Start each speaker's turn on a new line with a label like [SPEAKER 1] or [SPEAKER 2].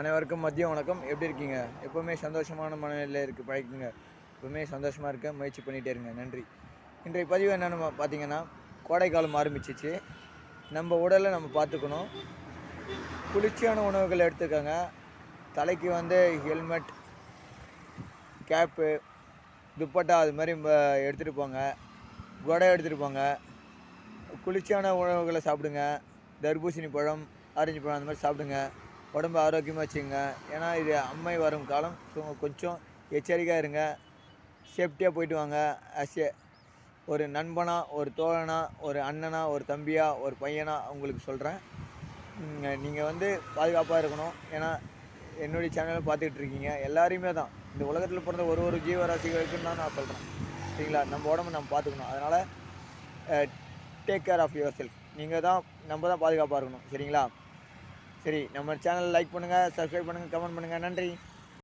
[SPEAKER 1] அனைவருக்கும் மதிய வணக்கம். எப்படி இருக்கீங்க? எப்போவுமே சந்தோஷமான மனநிலையில் இருக்குது பழகிங்க எப்போவுமே சந்தோஷமாக இருக்க முயற்சி பண்ணிகிட்டே இருங்க. நன்றி. இன்றைய பதிவு என்னென்னு பார்த்தீங்கன்னா கோடைக்காலம் ஆரம்பிச்சிச்சு. நம்ம உடலை நம்ம பார்த்துக்கணும். குளிர்ச்சியான உணவுகள் எடுத்துக்கோங்க. தலைக்கு வந்து ஹெல்மெட் கேப்பு துப்பட்டா அது மாதிரி எடுத்துகிட்டு போங்க. குடை எடுத்துகிட்டு போங்க. குளிர்ச்சியான உணவுகளை சாப்பிடுங்க. தர்பூசணி பழம் ஆரஞ்சு பழம் அந்த மாதிரி சாப்பிடுங்க. உடம்பு ஆரோக்கியமாக வச்சுங்க ஏன்னா இது அம்மை வரும் காலம். ஸோ கொஞ்சம் எச்சரிக்கையாக இருங்க. சேஃப்டியாக போயிட்டு வாங்க. அஸ் ஏ ஒரு நண்பனாக ஒரு தோழனா ஒரு அண்ணனாக ஒரு தம்பியாக ஒரு பையனாக உங்களுக்கு சொல்கிறேன் நீங்கள் வந்து பாதுகாப்பாக இருக்கணும். ஏன்னா என்னுடைய சேனலை பார்த்துக்கிட்டு இருக்கீங்க. எல்லாரையுமே தான். இந்த உலகத்தில் பிறந்த ஒரு ஒரு ஜீவராசிகளுக்குன்னு தான் நான் சொல்கிறேன் சரிங்களா? நம்ம உடம்ப நம்ம பார்த்துக்கணும். அதனால் take care of yourself நீங்கள் தான் நம்ம தான் பாதுகாப்பாக இருக்கணும். சரிங்களா? சரி நம்ம சேனல் லைக் பண்ணுங்கள் சப்ஸ்கிரைப் பண்ணுங்கள் கமெண்ட் பண்ணுங்கள் நன்றி.